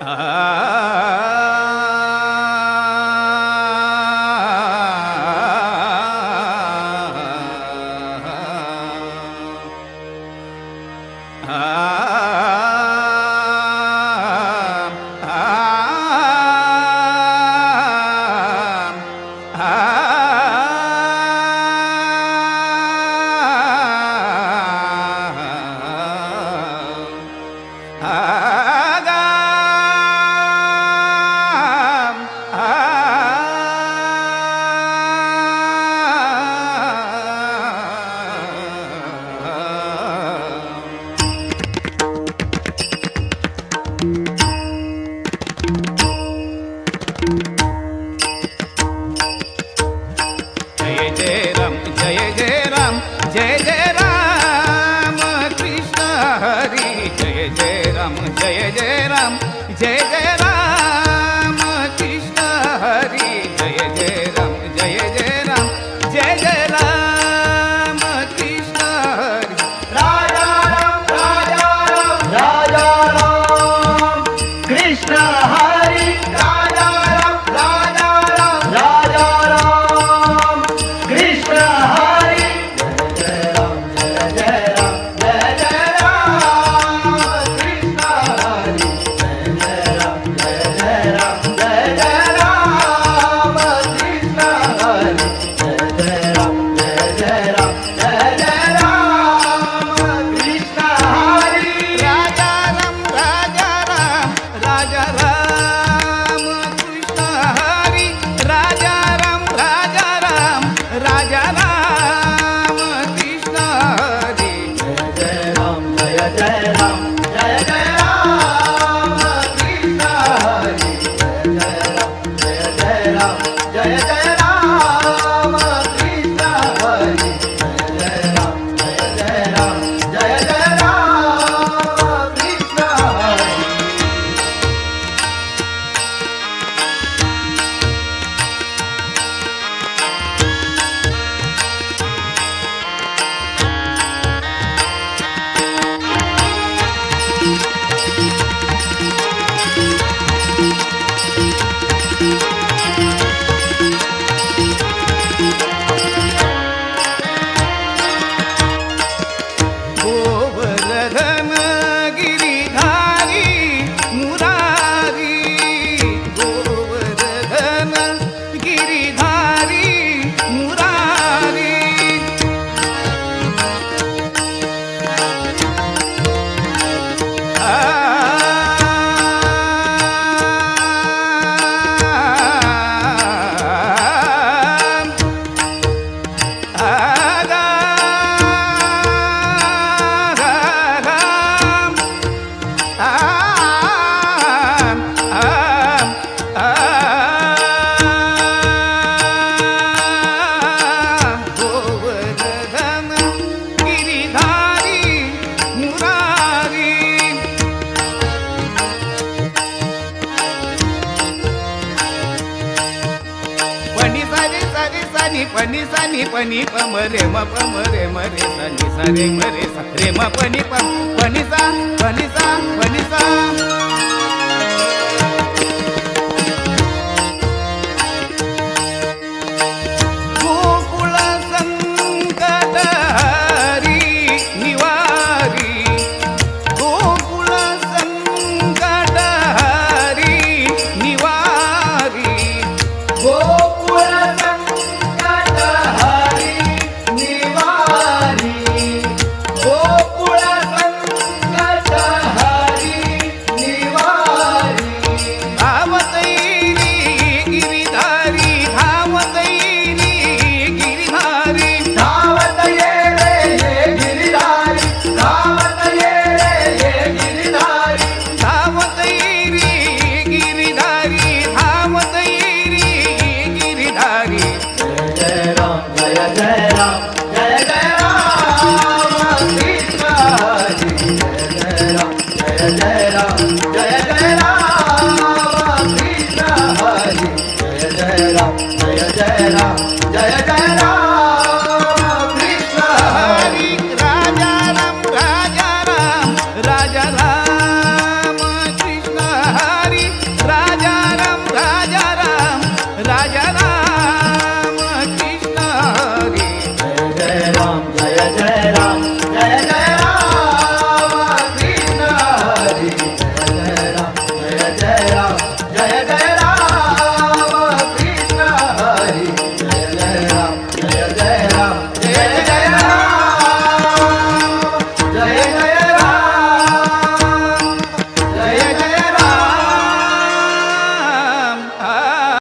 Ah. Jaya Ram Jaya Jaya Ram Jaya Jaya Rama Krishna Hari Jaya Jaya Rama Jaya Jaya Ram Jaya Jaya Rama Ram Jai Jai I. सानी पनी सानी पनी पम रे म पम रे म रे सानी सा रे म रे सा रे म पनी पम पनी सा पनी सा पनी सा.